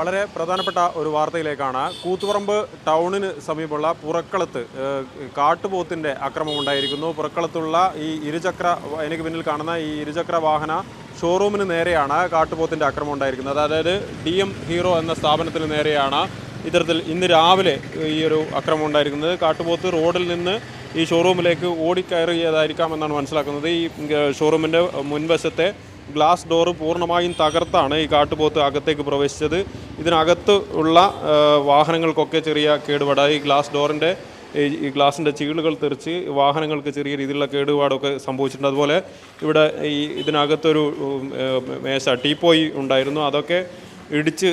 വളരെ പ്രധാനപ്പെട്ട ഒരു വാർത്തയിലേക്കാണ്. കൂത്തുപറമ്പ് ടൗണിന് സമീപമുള്ള പുറക്കളത്ത് കാട്ടുപോത്തിന്റെ ആക്രമണം ഉണ്ടായിരിക്കുന്നു. പുറക്കളത്തുള്ള ഈ ഇരുചക്ര എനിക്ക് പിന്നിൽ കാണുന്ന ഈ ഇരുചക്ര വാഹന ഷോറൂമിന് നേരെയാണ് കാട്ടുപോത്തിന്റെ അക്രമം ഉണ്ടായിരിക്കുന്നത്. അതായത് ഡി എം ഹീറോ എന്ന സ്ഥാപനത്തിന് നേരെയാണ് ഇത്തരത്തിൽ ഇന്ന് രാവിലെ ഈ ഒരു അക്രമം ഉണ്ടായിരിക്കുന്നത്. കാട്ടുപോത്ത് റോഡിൽ നിന്ന് ഈ ഷോറൂമിലേക്ക് ഓടിക്കയറിയതായിരിക്കാം എന്നാണ് മനസ്സിലാക്കുന്നത്. ഈ ഷോറൂമിന്റെ മുൻവശത്തെ ഗ്ലാസ് ഡോറ് പൂർണമായും തകർത്താണ് ഈ കാട്ടുപോത്ത് അകത്തേക്ക് പ്രവേശിച്ചത്. ഇതിനകത്ത് ഉള്ള വാഹനങ്ങൾക്കൊക്കെ ചെറിയ കേടുപാടായി ഈ ഗ്ലാസ് ഡോറിന്റെ ഈ ഗ്ലാസിന്റെ ചീളുകൾ തെറിച്ച് വാഹനങ്ങൾക്ക് ചെറിയ രീതിയിലുള്ള കേടുപാടൊക്കെ സംഭവിച്ചിട്ടുണ്ട്. അതുപോലെ ഇവിടെ ഈ ഇതിനകത്തൊരു മേശ ടീപ്പോയി ഉണ്ടായിരുന്നു. അതൊക്കെ ഇടിച്ച്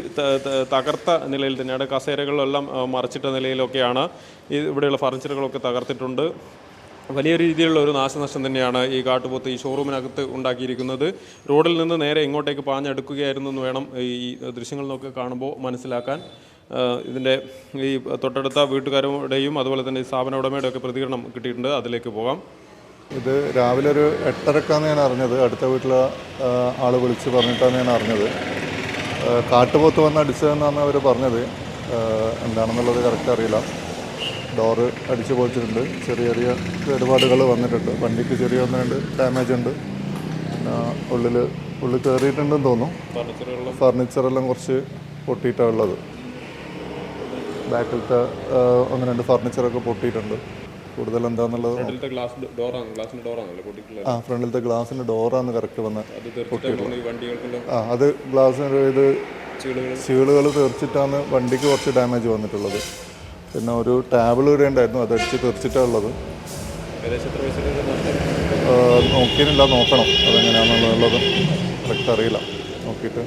തകർത്ത നിലയിൽ തന്നെയാണ്. കസേരകളെല്ലാം മറിച്ചിട്ട നിലയിലൊക്കെയാണ് ഇവിടെയുള്ള ഫർണിച്ചറുകളൊക്കെ തകർത്തിട്ടുണ്ട്. വലിയ രീതിയിലുള്ള ഒരു നാശനഷ്ടം തന്നെയാണ് ഈ കാട്ടുപോത്ത് ഈ ഷോറൂമിനകത്ത് ഉണ്ടാക്കിയിരിക്കുന്നത്. റോഡിൽ നിന്ന് നേരെ ഇങ്ങോട്ടേക്ക് പാഞ്ഞെടുക്കുകയായിരുന്നു എന്ന് വേണം ഈ ദൃശ്യങ്ങൾ നോക്കി കാണുമ്പോൾ മനസ്സിലാക്കാൻ. ഇതിന്റെ ഈ തൊട്ടടുത്ത വീട്ടുകാരുടെയും അതുപോലെ തന്നെ ഈ സ്ഥാപന ഉടമയുടെ ഒക്കെ പ്രതികരണം കിട്ടിയിട്ടുണ്ട്. അതിലേക്ക് പോകാം. ഇത് രാവിലെ ഒരു എട്ടരക്കാന്ന് ഞാൻ അറിഞ്ഞത്. അടുത്ത വീട്ടിലെ ആൾ വിളിച്ച് പറഞ്ഞിട്ടാണ് ഞാൻ അറിഞ്ഞത്. കാട്ടുപോത്ത് വന്ന് അടിച്ചതെന്നാണ് അവർ പറഞ്ഞത്. എന്താണെന്നുള്ളത് കറക്റ്റ് അറിയില്ല. ഡോറ് അടിച്ചു പൊളിച്ചിട്ടുണ്ട്. ചെറിയ ചെറിയ കേടുപാടുകൾ വന്നിട്ടുണ്ട്. വണ്ടിക്ക് ചെറിയ ഒന്ന് രണ്ട് ഡാമേജ് ഉണ്ട്. പിന്നെ ഉള്ളിൽ ഉള്ളിൽ കയറിയിട്ടുണ്ടെന്ന് തോന്നുന്നു. ഫർണിച്ചറെല്ലാം കുറച്ച് പൊട്ടിയിട്ടാണ് ഉള്ളത്. ബാക്കിലത്തെ ഒന്ന് രണ്ട് ഫർണിച്ചറൊക്കെ പൊട്ടിയിട്ടുണ്ട്. കൂടുതൽ എന്താന്നുള്ളത് ആ ഫ്രണ്ടിലത്തെ ഗ്ലാസിന്റെ ഡോറാണ് കറക്റ്റ് വന്ന് ആ അത് ഗ്ലാസിന് ഇത് ചീളുകൾ. ചീളുകൾ തീർച്ചിട്ടാണ് വണ്ടിക്ക് കുറച്ച് ഡാമേജ് വന്നിട്ടുള്ളത്. പിന്നെ ഒരു ടാബിൾ ഇവിടെ ഉണ്ടായിരുന്നു. അതടിച്ച് തീർച്ചിട്ടുള്ളത് നോക്കിയില്ല നോക്കണം. അതെങ്ങനെയാണെന്നുള്ളത് കറക്റ്റ് അറിയില്ല. നോക്കിയിട്ട്.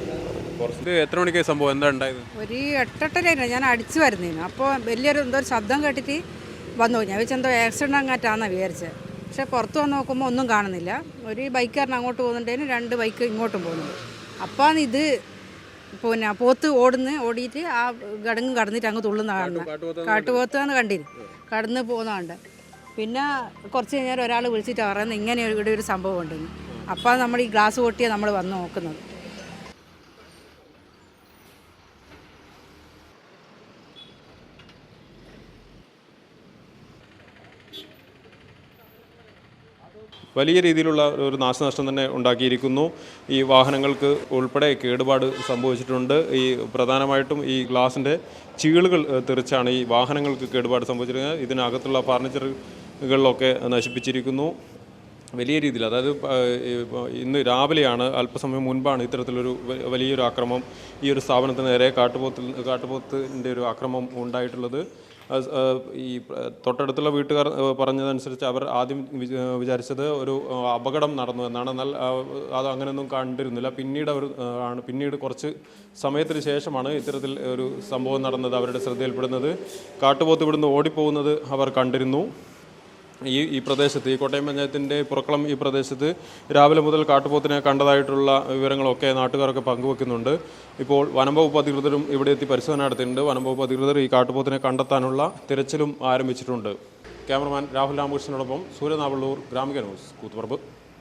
എത്ര മണിക്കായി സംഭവം? എന്താ ഉണ്ടായത്? ഒരു എട്ടെട്ടര ഞാൻ അടിച്ചു വരുന്നേനു. അപ്പോൾ വലിയൊരു എന്തോ ഒരു ശബ്ദം കേട്ടിട്ട് വന്നു. ഞാൻ വെച്ചാൽ എന്തോ ആക്സിഡന്റ് അങ്ങാറ്റാണെന്നാണ് വിചാരിച്ചത് പക്ഷേ പുറത്ത് വന്ന് നോക്കുമ്പോൾ ഒന്നും കാണുന്നില്ല. ഒരു ബൈക്കാരൻ അങ്ങോട്ട് പോകുന്നുണ്ടേനും. രണ്ട് ബൈക്ക് ഇങ്ങോട്ടും പോകുന്നുണ്ട്. അപ്പോൾ ഇത് പിന്നെ പോത്ത് ഓടുന്ന് ഓടിയിട്ട് ആ ഗടങ്ങും കടന്നിട്ട് അങ്ങ് തുള്ളുന്ന കാണുന്നത് കാട്ടുപോത്താന്ന് കണ്ടിന്. കടന്ന് പോകുന്നതുണ്ട്. പിന്നെ കുറച്ച് കഴിഞ്ഞാൽ ഒരാൾ വിളിച്ചിട്ട് പറയുന്നത് ഇങ്ങനെ ഇവിടെ ഒരു സംഭവം ഉണ്ടെന്ന്. അപ്പോൾ നമ്മൾ ഈ ഗ്ലാസ് പൊട്ടിയാണ് നമ്മൾ വന്ന് നോക്കുന്നത്. വലിയ രീതിയിലുള്ള ഒരു നാശനഷ്ടം തന്നെ ഉണ്ടാക്കിയിരിക്കുന്നു. ഈ വാഹനങ്ങൾക്ക് ഉൾപ്പെടെ കേടുപാട് സംഭവിച്ചിട്ടുണ്ട്. ഈ പ്രധാനമായിട്ടും ഈ ഗ്ലാസിന്റെ ചീളുകൾ തെറിച്ചാണ് ഈ വാഹനങ്ങൾക്ക് കേടുപാട് സംഭവിച്ചിരിക്കുന്നത്. ഇതിനകത്തുള്ള ഫർണിച്ചറുകളിലൊക്കെ നശിപ്പിച്ചിരിക്കുന്നു. വലിയ രീതിയിൽ അതായത് ഇന്ന് രാവിലെയാണ് അല്പസമയം മുൻപാണ് ഇത്തരത്തിലൊരു വലിയൊരു ആക്രമം ഈ ഒരു സ്ഥാപനത്തിന് നേരെ കാട്ടുപോത്തിൽ കാട്ടുപോത്തിന്റെ ഒരു ആക്രമം ഉണ്ടായിട്ടുള്ളത്. ഈ തൊട്ടടുത്തുള്ള വീട്ടുകാർ പറഞ്ഞതനുസരിച്ച് അവർ ആദ്യം വിച- വിചാരിച്ചത് ഒരു അപകടം നടന്നു എന്നാണ്. എന്നാൽ അത് അങ്ങനെയൊന്നും കണ്ടിരുന്നില്ല. പിന്നീട് അവർ ആണ് പിന്നീട് കുറച്ച് സമയത്തിന് ശേഷമാണ് ഇത്തരത്തിൽ ഒരു സംഭവം നടന്നത് അവരുടെ ശ്രദ്ധയിൽപ്പെടുന്നത്. കാട്ടുപോത്ത് ഇവിടുന്ന് ഓടിപ്പോകുന്നത് അവർ കണ്ടിരുന്നു. ഈ ഈ പ്രദേശത്ത് ഈ കോട്ടയം പഞ്ചായത്തിന്റെ പുറക്കളം ഈ പ്രദേശത്ത് രാവിലെ മുതൽ കാട്ടുപോത്തിനെ കണ്ടതായിട്ടുള്ള വിവരങ്ങളൊക്കെ നാട്ടുകാരൊക്കെ പങ്കുവെക്കുന്നുണ്ട്. ഇപ്പോൾ വനം വകുപ്പ് അധികൃതരും ഇവിടെ എത്തി പരിശോധന നടത്തിയിട്ടുണ്ട്. വനം വകുപ്പ് അധികൃതർ ഈ കാട്ടുപോത്തിനെ കണ്ടെത്താനുള്ള തിരച്ചിലും ആരംഭിച്ചിട്ടുണ്ട്. ക്യാമറമാൻ രാഹുൽ രാമകൃഷ്ണനോടൊപ്പം സൂര്യനാവള്ളൂർ ഗ്രാമിക ന്യൂസ് കൂത്തുപറമ്പ്.